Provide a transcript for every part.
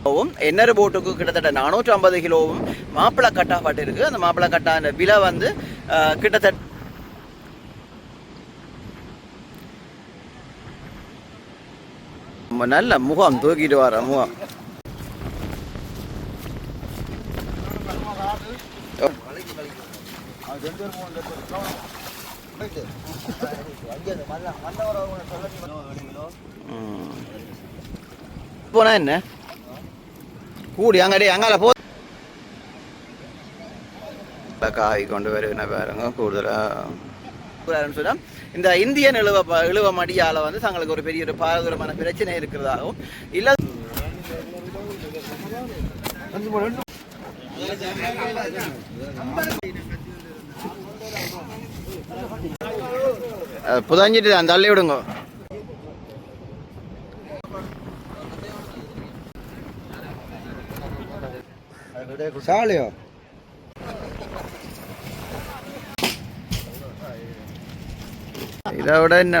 கிலோவும் இன்னொரு போட்டுக்கு கிட்டத்தட்ட நானூற்றி ஐம்பது கிலோவும் மாப்பிளை கட்டாப்பட்டு இருக்கு அந்த மாப்பிளை கட்டா அந்த விலை வந்து கிட்டத்தட்ட நல்ல முகம் தூக்கிட்டு வர முகம். போனா என்ன? கூடி அங்கடி அங்கால போ காய் கொண்டு வருகிற பாருங்க கூடுதலாக சொன்னா இந்த இந்தியன் இழுவ இழுவ மடியால வந்து தங்களுக்கு ஒரு பெரிய ஒரு பாரதூரமான பிரச்சனை இருக்கிறதாகவும் இல்ல புதஞ்சிட்டு அந்த தள்ளி விடுங்க சாலையோ இதை விட என்ன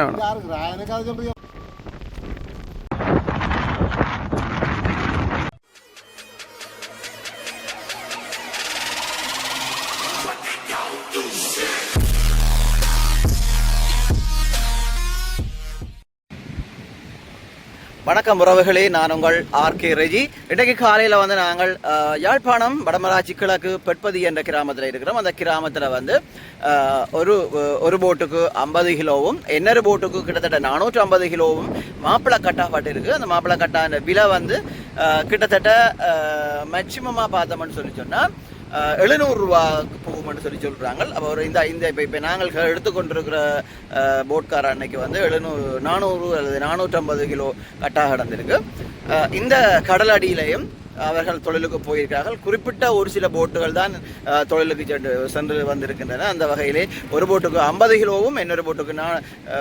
வணக்கம் உறவுகளே நான் உங்கள் ஆர் கே ரெஜி. இன்றைக்கு காலையில் வந்து நாங்கள் யாழ்ப்பாணம் வடமராட்சி கிழக்கு பெட்பதி என்ற கிராமத்தில் இருக்கிறோம். அந்த கிராமத்தில் வந்து ஒரு ஒரு போட்டுக்கு ஐம்பது கிலோவும் இன்னொரு போட்டுக்கு கிட்டத்தட்ட நானூற்றி ஐம்பது கிலோவும் மாப்பிளை கட்டாப்பட்டு இருக்கு. அந்த மாப்பிள்ளை கட்டான விலை வந்து கிட்டத்தட்ட மேக்சிமமாக பார்த்தோம்னு சொல்லி சொன்னால் எழுநூறுரூவாக்கு போகும்னு சொல்லி சொல்கிறாங்க அப்போ ஒரு இந்த இந்த இப்போ இப்போ நாங்கள் எடுத்துக்கொண்டிருக்கிற போட்கார அன்னைக்கு வந்து எழுநூறு நானூறு அல்லது நானூற்றம்பது கிலோ கட்டாக கடந்திருக்கு இந்த கடலடியிலையும் அவர்கள் தொழிலுக்கு போயிருக்கிறார்கள். குறிப்பிட்ட ஒரு சில போட்டுகள் தான் தொழிலுக்கு சென்று சென்று வந்திருக்கின்றன. அந்த வகையிலே ஒரு போட்டுக்கு ஐம்பது கிலோவும் இன்னொரு போட்டுக்கு நா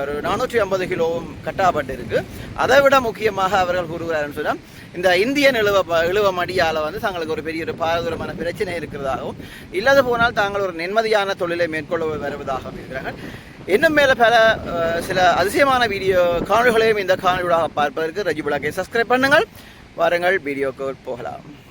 ஒரு நானூற்றி ஐம்பது கிலோவும் கட்டாப்பட்டு இருக்கு அதை விட முக்கியமாக அவர்கள் கூறுகிறார்கள் சொன்னால் இந்த இந்தியன் இழுவ ப- இழுவ வந்து தங்களுக்கு ஒரு பெரிய ஒரு பாரதூரமான பிரச்சனை இருக்கிறதாகவும் இல்லாது போனால் தாங்கள் ஒரு நிம்மதியான தொழிலை மேற்கொள்ள வருவதாகவும் இருக்கிறார்கள். இன்னும் மேல பல சில அதிசயமான வீடியோ காணொலிகளையும் இந்த காணொலியூடாக பார்ப்பதற்கு ரஜிபுலாக்கை சப்ஸ்கிரைப் பண்ணுங்கள். வாருங்கள் வீடியோக்கு போகலாம்.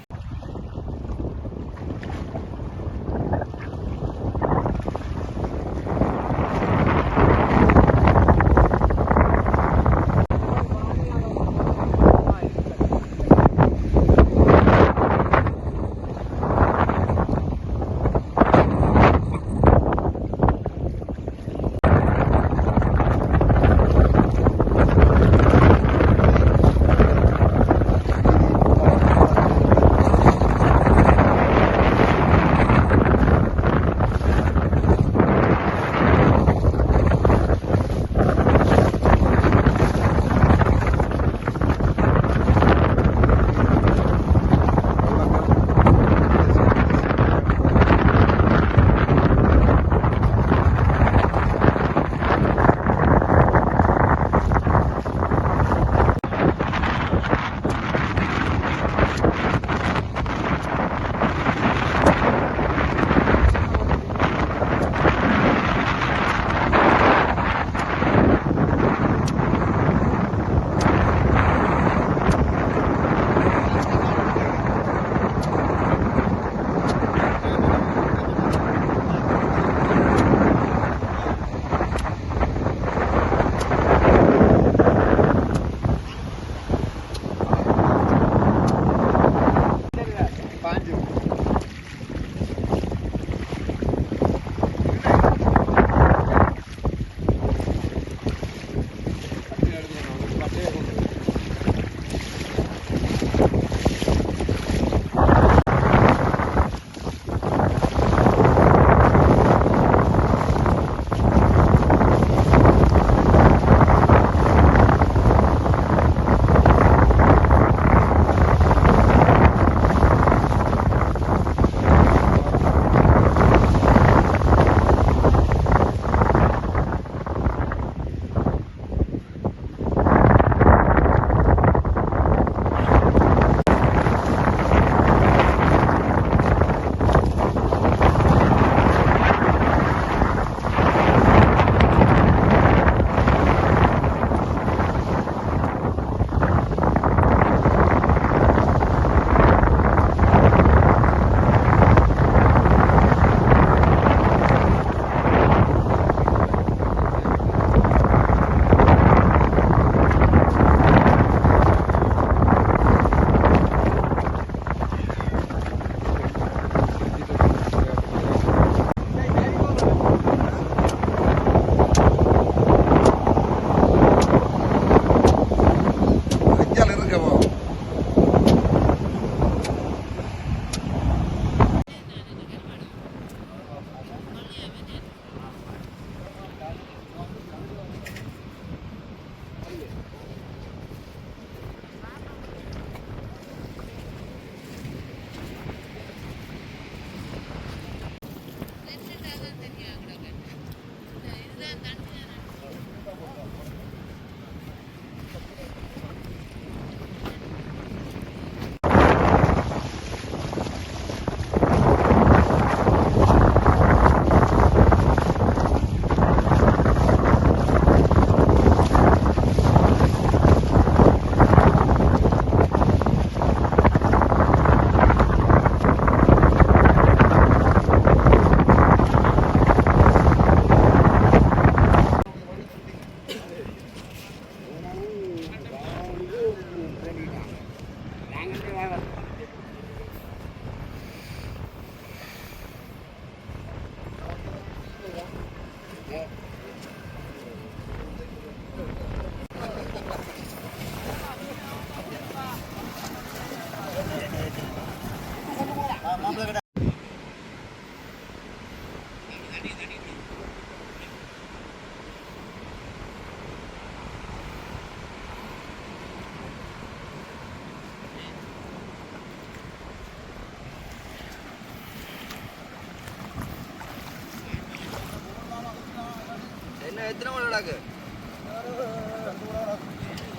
எத்தனை மணி நடக்கு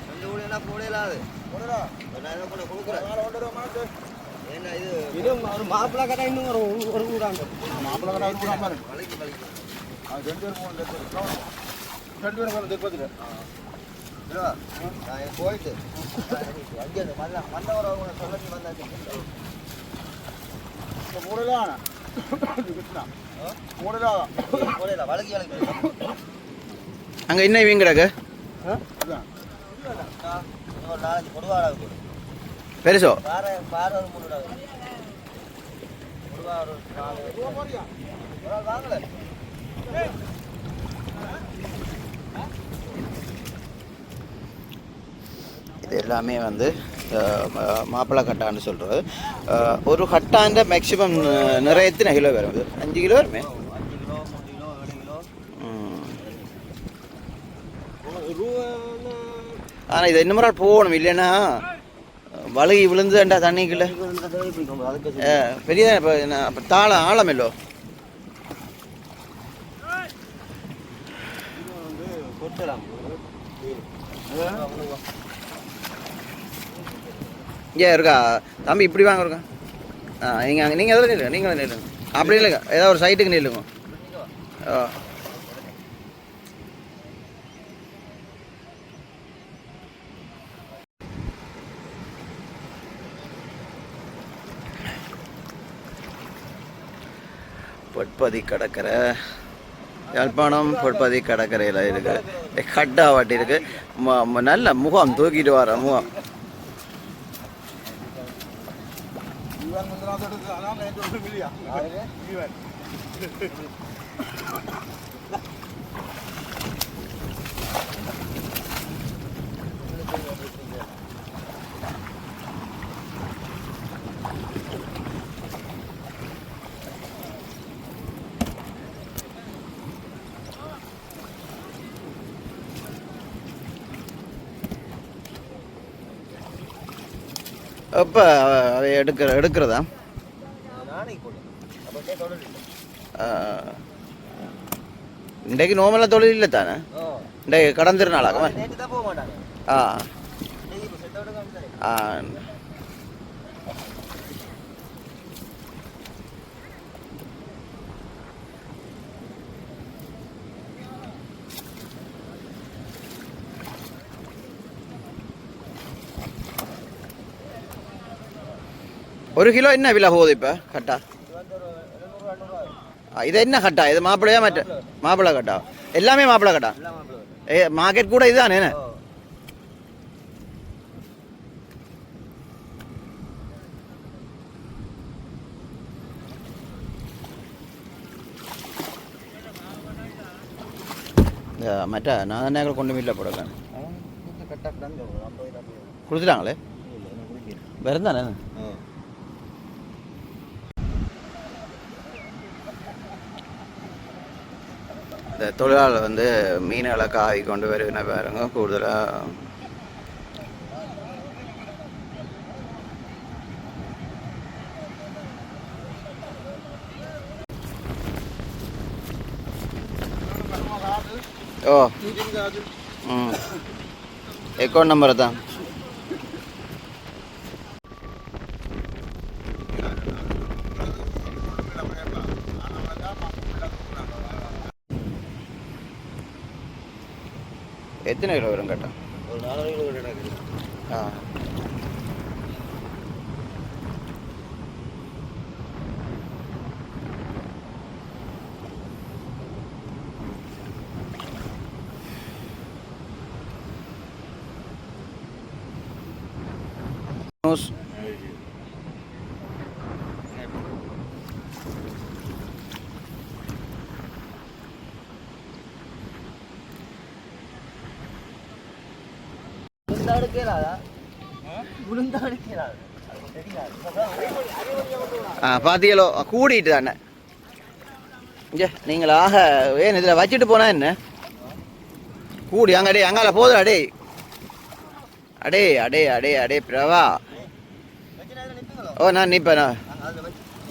ரெண்டு கோடி என்ன போடலாது நான் என்ன பண்ண கொடுக்குறேன் ஏன்னா இது இது ஒரு மாப்பிள்ளை கடை இன்னும் ஒரு ஒரு ஊராங்க மாப்பிள்ளை கடை ஒரு கூட வலிக்கு வலிக்கு ரெண்டு பேரும் மூணு ரெண்டு பேரும் கொஞ்சம் தெப்பத்துட்டு நான் போயிட்டு அங்கே மல்ல மல்ல ஒரு சொல்லி வந்தாச்சு மூடலா மூடலா மூடலா வழக்கி வழக்கி அங்கே என்ன இவங்க கிடக்கு? ஒரு நாலஞ்சு கொடுவாடா பெருசோ? இது எல்லாமே வந்து மாப்பிள்ளை கட்டான்னு சொல்கிறது ஒரு கட்டாண்ட மேக்ஸிமம் நிறைய எத்தனை கிலோ வரும்? இது? அஞ்சு கிலோ வருமே அஞ்சு கிலோ மூணு கிலோ ஏழு கிலோ ம். ரூபா ஆனால் இது இன்னும் நாள் போகணும் இல்லைன்னா வழுகி விழுந்துண்டா தண்ணிக்குள்ள. பெரிய இப்போ அப்போ தாளம் ஆழம் இல்லோ? இங்கே இருக்கா? தம்பி இப்படி வாங்க இருக்கா? ஆ நீங்கள் அங்கே நீங்கள் எதில் நில்லுங்க நீங்கள் நில்லுங்க. அப்படி இல்லைங்க ஏதாவது ஒரு சைட்டுக்கு நில்லுங்க. ஓ பொட்பதி கடற்கரை. யாழ்ப்பாணம் பொட்பதி கடற்கரையில் இருக்கு. கட்டா வாட்டி இருக்கு. நல்ல முகம் தூக்கிட்டு வர முகம். அப்போ அவை எடுக்கிற எடுக்கிறதா. இன்றைக்கு நோமலாக தொழில் இல்லை தானே? இன்றைக்கு கடந்திருநாளாக ஆ. ஆ. ஒரு கிலோ என்ன விலை போகுது இப்போ கட்டா இது என்ன கட்டா இது மாப்பிள்ளையா மற்ற மாப்பிள்ளை கட்டா எல்லாமே மாப்பிள்ளை கட்டா ஏ மார்க்கெட் கூட இதுதானே என்ன? ஓ இந்த மற்ற நான் தானே கொண்டு வீட்டில் போடுறேன் கரெக்டாக கிடந்து ஐம்பது ஐம்பது கொடுத்துட்டாங்களே இல்லை நான் குடிக்கிறேன் வெறும் தானே ஓ இந்த தொழிலாளர் வந்து மீன்களை காய் கொண்டு வருகிற பாருங்க கூடுதலாக ஓ. ம். அக்கௌண்ட் நம்பர் எத்தனை கிலோ வரும் கேட்டா? ஒரு நாலு கிலோ ஆ. உளுந்தா எடுக்கிறாரு தெரியாது ஆ பார்த்தீங்களோ கூடிட்டு தானே. இங்கே நீங்களாக ஏன் இதில் வச்சுட்டு போனா என்ன? கூடி அங்க அடே அங்கால போதும் அடே அடே அடே அடே அடே பிரவா ஓ நான் நிற்பேன்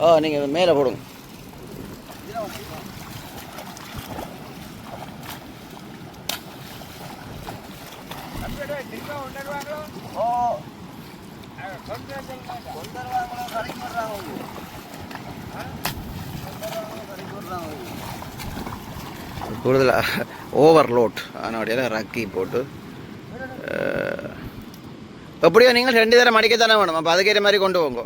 ஓ நீங்கள் மேலே போடுங்க. ஓ கொண்டருவாங்களோ கடைக்கு வர்றாங்க கூடுதலாக ஓவர்லோட் அதனுடைய ரக்கி போட்டு எப்படியோ நீங்கள் ரெண்டு தரம் அடிக்கத்தானே வேணும். அப்போ அதுக்கேற்ற மாதிரி கொண்டு போங்க.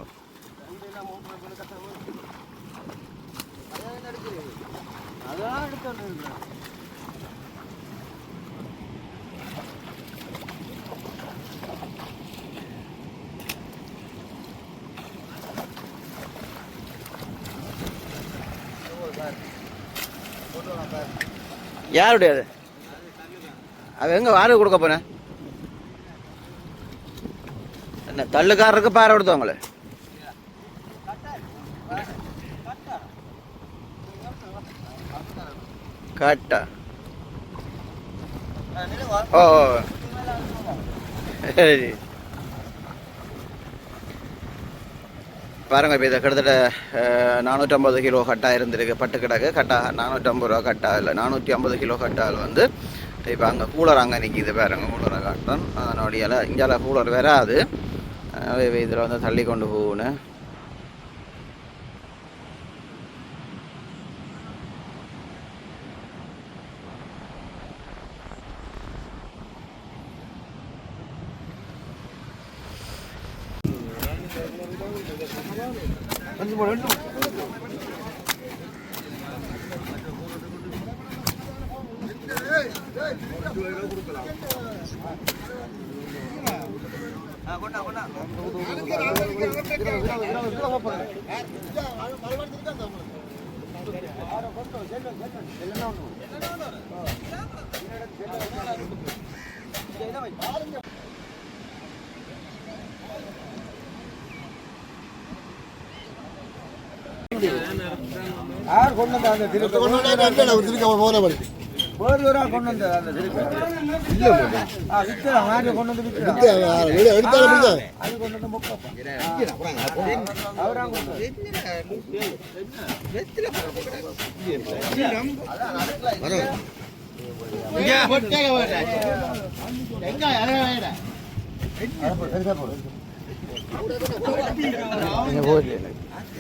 யாருடைய அது அவன் எங்கே வாடகை கொடுக்க போனேன் என்ன தள்ளுக்காரருக்கு பாரு கொடுத்தவங்களே கட்டா ஓ. சரி. பாருங்க இப்போ இதை கிட்டத்தட்ட நானூற்றம்பது கிலோ கட்டாக இருந்திருக்கு. பட்டு கிடக்கு. கட்டா நானூற்றம்பது ரூபா கட்டா இல்லை நானூற்றி ஐம்பது கிலோ கட்டால் வந்து. இப்போ அங்கே கூலர் அங்கே நிற்கிது பாருங்க கூலரை காட்டன் அதனுடைய இங்கே கூலர் வராது. இதில் வந்து தள்ளி கொண்டு போகணும். யார் கொண்டு வந்தா அந்த திருப்பி வேறு ஒரு ஆள் கொண்டு வந்தா அந்த திருப்பி ஆ விற்கிறான் வாங்கி கொண்டு வந்து விற்கிறான் அது கொண்டு வந்து முக்கப்பா அவரா கொண்டு வந்து.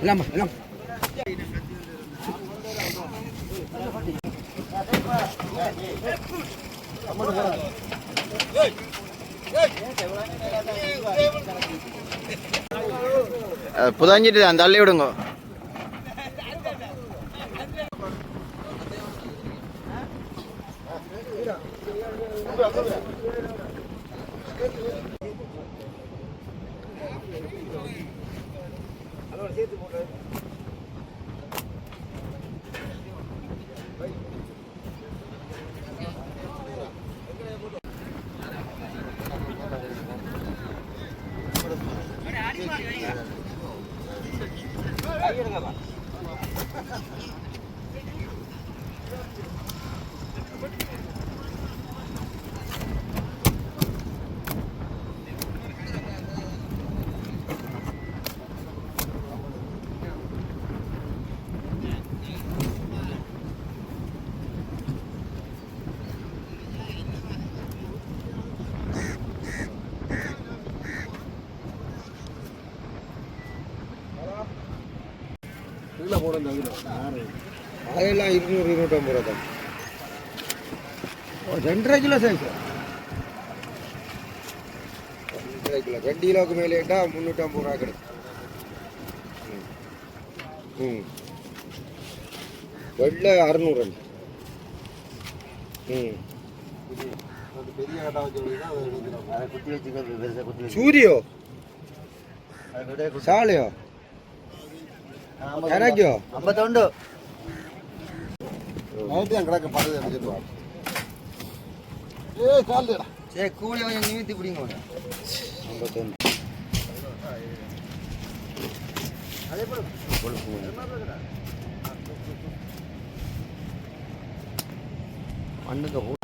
இல்லாம இல்லாம புதாஞ்சிட்டு அந்த தள்ளி விடுங்க. Thank you. அதெல்லாம் இருநூறு இருநூற்றம்பது ரூபா தான். ரெண்டரை கிலோ சைஸ் ரெண்டரை கிலோ. ரெண்டு கிலோவுக்கு மேலே கேட்டால் முந்நூற்றம்பது ரூபா கிடைக்கும். ம். வெள்ளை அறுநூறு ம். சூரியோ? சாலையோ?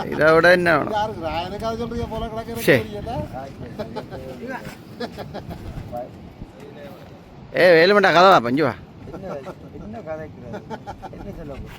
Ida udah ini orang. Eh, elemen apa? Panjua. சொல்றீங்க போல கிடக்கு சே. ஏ வேலுமண்டா கதவா பஞ்சு வா என்ன என்ன கதைக்கிறது என்ன சொல்ல போ-